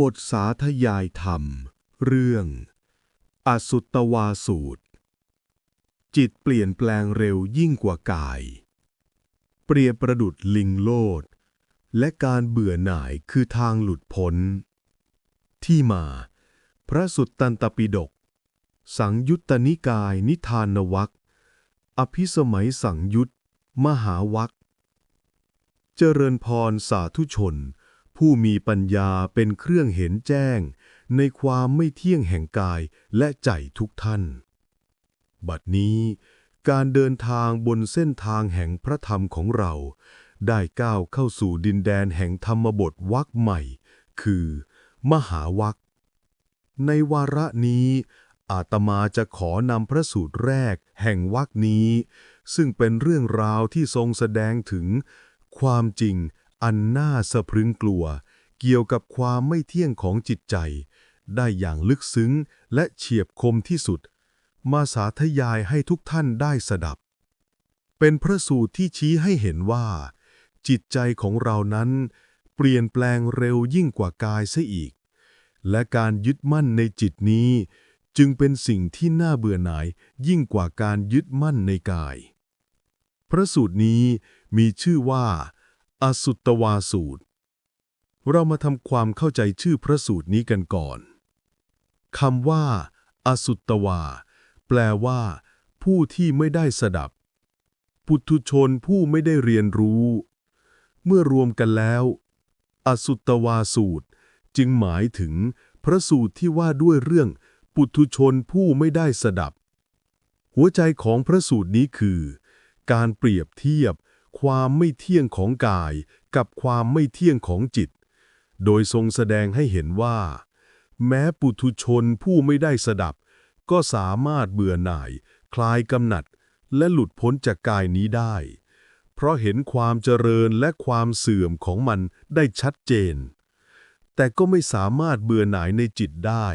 บทสาธยายธรรม เรื่อง อสุตวาสูตร จิตเปลี่ยนแปลงเร็วยิ่งกว่ากาย เปรียบประดุดลิงโลด และการเบื่อหน่ายคือทางหลุดพ้น ที่มา พระสุตตันตปิฎกสังยุตตนิกายนิทานวักอภิสมัยสังยุตมหาวักเจริญพรสาธุชน ผู้มีปัญญาเป็นเครื่องเห็นแจ้ง ในความไม่เที่ยงแห่งกายและใจทุกท่าน บัดนี้การเดินทางบนเส้นทางแห่งพระธรรมของเรา ได้ก้าวเข้าสู่ดินแดนแห่งธรรมบทวักใหม่ คือ มหาวักในวาระนี้ อาตมาจะขอนำพระสูตรแรกแห่งวักนี้ ซึ่งเป็นเรื่องราวที่ทรงแสดงถึงความจริง อันน่าสะพรึงกลัว เกี่ยวกับความไม่เที่ยงของจิตใจ ได้อย่างลึกซึ้งและเฉียบคมที่สุด มาสาธยายให้ทุกท่านได้สดับ เป็นพระสูตรที่ชี้ให้เห็นว่า จิตใจของเรานั้น เปลี่ยนแปลงเร็วยิ่งกว่ากายเสียอีก และการยึดมั่นในจิตนี้จึงเป็นสิ่งที่น่าเบื่อหน่ายยิ่งกว่าการยึดมั่นในกาย พระสูตรนี้มีชื่อว่า อสุตวาสูตร เรามาทำความเข้าใจชื่อพระสูตรนี้กันก่อนคำว่า อสุตวา แปลว่า ผู้ที่ไม่ได้สดับ ปุถุชนผู้ไม่ได้เรียนรู้ เมื่อรวมกันแล้ว อสุตวาสูตร จึงหมายถึงพระสูตรที่ว่าด้วยเรื่อง ปุถุชนผู้ไม่ได้สดับ หัวใจของพระสูตรนี้คือ การเปรียบเทียบ ความไม่เที่ยงของกายกับความไม่เที่ยงของจิต โดยทรงแสดงให้เห็นว่า แม้ปุถุชนผู้ไม่ได้สดับ ก็สามารถเบื่อหน่าย คลายกำหนัด และหลุดพ้นจากกายนี้ได้ เพราะเห็นความเจริญและความเสื่อมของมันได้ชัดเจน แต่ก็ไม่สามารถเบื่อหน่ายในจิตได้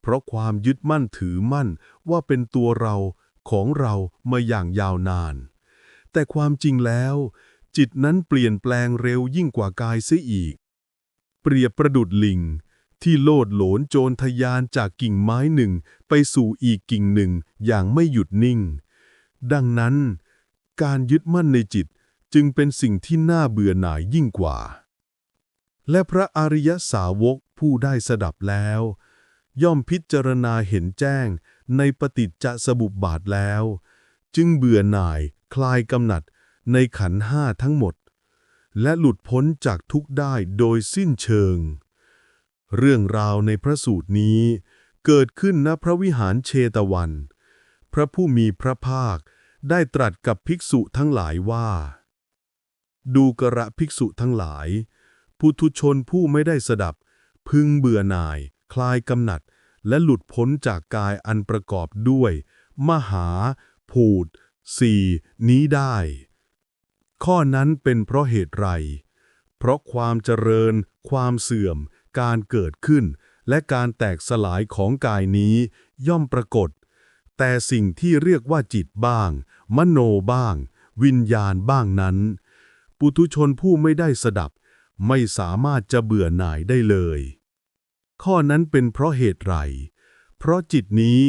เพราะความยึดมั่นถือมั่นว่าเป็นตัวเราของเรามาอย่างยาวนาน แต่ความจริงแล้ว จิตนั้นเปลี่ยนแปลงเร็วยิ่งกว่ากายเสียอีก เปรียบประดุดลิง ที่โลดโหลนโจรทยานจากกิ่งไม้หนึ่งไปสู่อีกกิ่งหนึ่งอย่างไม่หยุดนิ่ง ดังนั้น การยึดมั่นในจิตจึงเป็นสิ่งที่น่าเบื่อหน่ายยิ่งกว่า และพระอริยสาวกผู้ได้สดับแล้ว ย่อมพิจารณาเห็นแจ้งในปฏิจจสมุปบาทแล้ว จึงเบื่อหน่าย คลายกำหนัดในขันห้าทั้งหมด และหลุดพ้นจากทุกได้โดยสิ้นเชิง เรื่องราวในพระสูตรนี้เกิดขึ้นณพระวิหารเชตวัน พระผู้มีพระภาคได้ตรัสกับภิกษุทั้งหลายว่า ดูกระภิกษุทั้งหลาย ปุถุชนผู้ไม่ได้สดับ พึงเบื่อหน่าย คลายกำหนัด และหลุดพ้นจากกายอันประกอบด้วย มหา ผูด สี่นี้ได้ ข้อนั้นเป็นเพราะเหตุไร เพราะความเจริญ ความเสื่อม การเกิดขึ้น และการแตกสลายของกายนี้ ย่อมปรากฏ แต่สิ่งที่เรียกว่าจิตบ้าง มโนบ้าง วิญญาณบ้างนั้น ปุถุชนผู้ไม่ได้สดับ ไม่สามารถจะเบื่อหน่ายได้เลย ข้อนั้นเป็นเพราะเหตุไร เพราะจิตนี้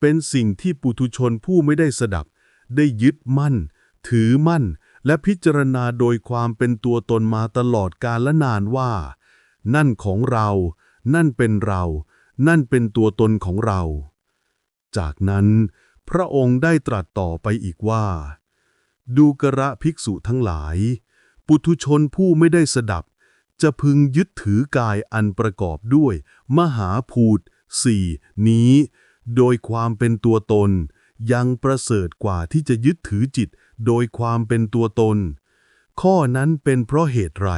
เป็นสิ่งที่ปุถุชนผู้ไม่ได้สดับ ได้ยึดมั่น ถือมั่น และพิจารณาโดยความเป็นตัวตนมาตลอดกาลนานว่า นั่นของเรา นั่นเป็นเรา นั่นเป็นตัวตนของเรา จากนั้น พระองค์ได้ตรัสต่อไปอีกว่า ดูกระภิกษุทั้งหลาย ปุถุชนผู้ไม่ได้สดับ จะพึงยึดถือกายอันประกอบด้วย มหาภูตสี่นี้ โดยความเป็นตัวตน ยังประเสริฐกว่าที่จะยึดถือจิตโดยความเป็นตัวตน ข้อนั้นเป็นเพราะเหตุไร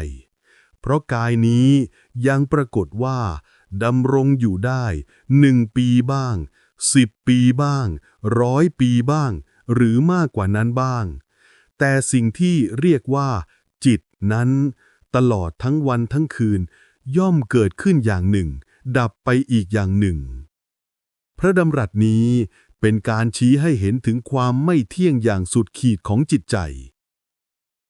เพราะกายนี้ยังปรากฏว่าดำรงอยู่ได้หนึ่งปีบ้างสิบปีบ้างร้อยปีบ้าง หรือมากกว่านั้นบ้าง แต่สิ่งที่เรียกว่า จิตนั้น ตลอดทั้งวันทั้งคืน ย่อมเกิดขึ้นอย่างหนึ่ง ดับไปอีกอย่างหนึ่ง พระดำรัสนี้ เป็นการชี้ให้เห็นถึงความไม่เที่ยงอย่างสุดขีดของจิตใจ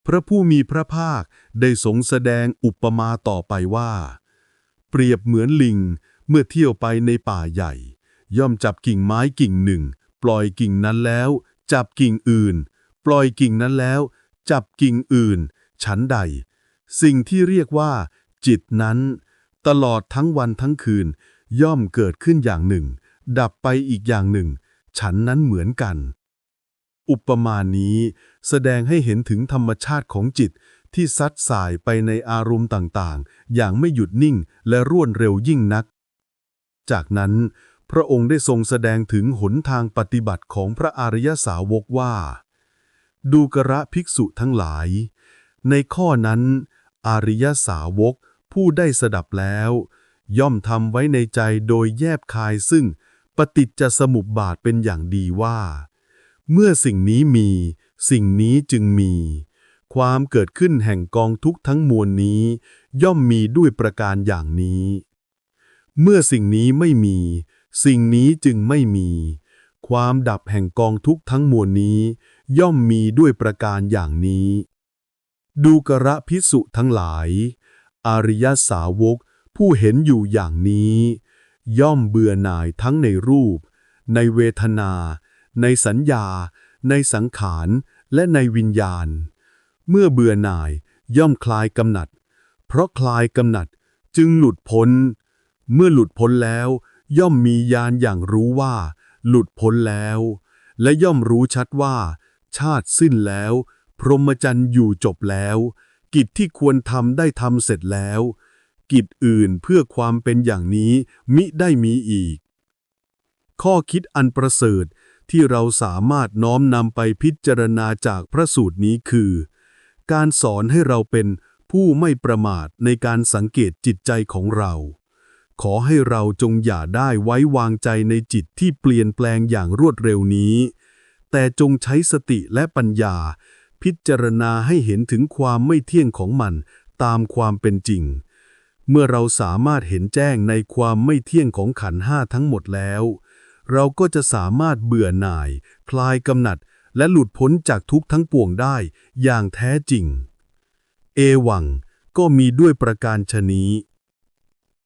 พระผู้มีพระภาคได้ทรงแสดงอุปมาต่อไปว่า เปรียบเหมือนลิงเมื่อเที่ยวไปในป่าใหญ่ ย่อมจับกิ่งไม้กิ่งหนึ่ง ปล่อยกิ่งนั้นแล้ว จับกิ่งอื่น ปล่อยกิ่งนั้นแล้ว จับกิ่งอื่น ฉันใด สิ่งที่เรียกว่า จิตนั้น ตลอดทั้งวันทั้งคืน ย่อมเกิดขึ้นอย่างหนึ่ง ดับไปอีกอย่างหนึ่ง ฉันนั้นเหมือนกัน อุปมานี้แสดงให้เห็นถึงธรรมชาติของจิตที่ซัดสายไปในอารมณ์ต่างๆ อย่างไม่หยุดนิ่งและรวดเร็วยิ่งนัก จากนั้นพระองค์ได้ทรงแสดงถึงหนทางปฏิบัติของพระอริยสาวกว่า ดูกระภิกษุทั้งหลาย ในข้อนั้น อริยสาวกผู้ได้สดับแล้ว ย่อมทำไว้ในใจโดยแยบคายซึ่ง ปฏิจจสมุปบาทเป็นอย่างดีว่า เมื่อสิ่งนี้มี สิ่งนี้จึงมี ความเกิดขึ้นแห่งกองทุกทั้งมวลนี้ ย่อมมีด้วยประการอย่างนี้ เมื่อสิ่งนี้ไม่มี สิ่งนี้จึงไม่มี ความดับแห่งกองทุกทั้งมวลนี้ ย่อมมีด้วยประการอย่างนี้ ดูกระพิสุทั้งหลาย อริยสาวกผู้เห็นอยู่อย่างนี้ ย่อมเบื่อหน่ายทั้งในรูป ในเวทนา ในสัญญา ในสังขารและในวิญญาณ เมื่อเบื่อหน่ายย่อมคลายกำหนัด เพราะคลายกำหนัดจึงหลุดพ้น เมื่อหลุดพ้นแล้ว ย่อมมีญาณอย่างรู้ว่า หลุดพ้นแล้ว และย่อมรู้ชัดว่า ชาติสิ้นแล้ว พรหมจรรย์อยู่จบแล้ว กิจที่ควรทำได้ทำเสร็จแล้ว กิจอื่นเพื่อความเป็นอย่างนี้มิได้มีอีก ข้อคิดอันประเสริฐที่เราสามารถน้อมนำไปพิจารณาจากพระสูตรนี้คือ การสอนให้เราเป็นผู้ไม่ประมาทในการสังเกตจิตใจของเรา ขอให้เราจงอย่าได้ไว้วางใจในจิตที่เปลี่ยนแปลงอย่างรวดเร็วนี้ แต่จงใช้สติและปัญญา พิจารณาให้เห็นถึงความไม่เที่ยงของมันตามความเป็นจริง เมื่อเราสามารถเห็นแจ้งในความไม่เที่ยงของขันห้าทั้งหมดแล้ว เราก็จะสามารถเบื่อหน่าย คลายกำหนัด และหลุดพ้นจากทุกทั้งปวงได้อย่างแท้จริง เอวังก็มีด้วยประการชนี้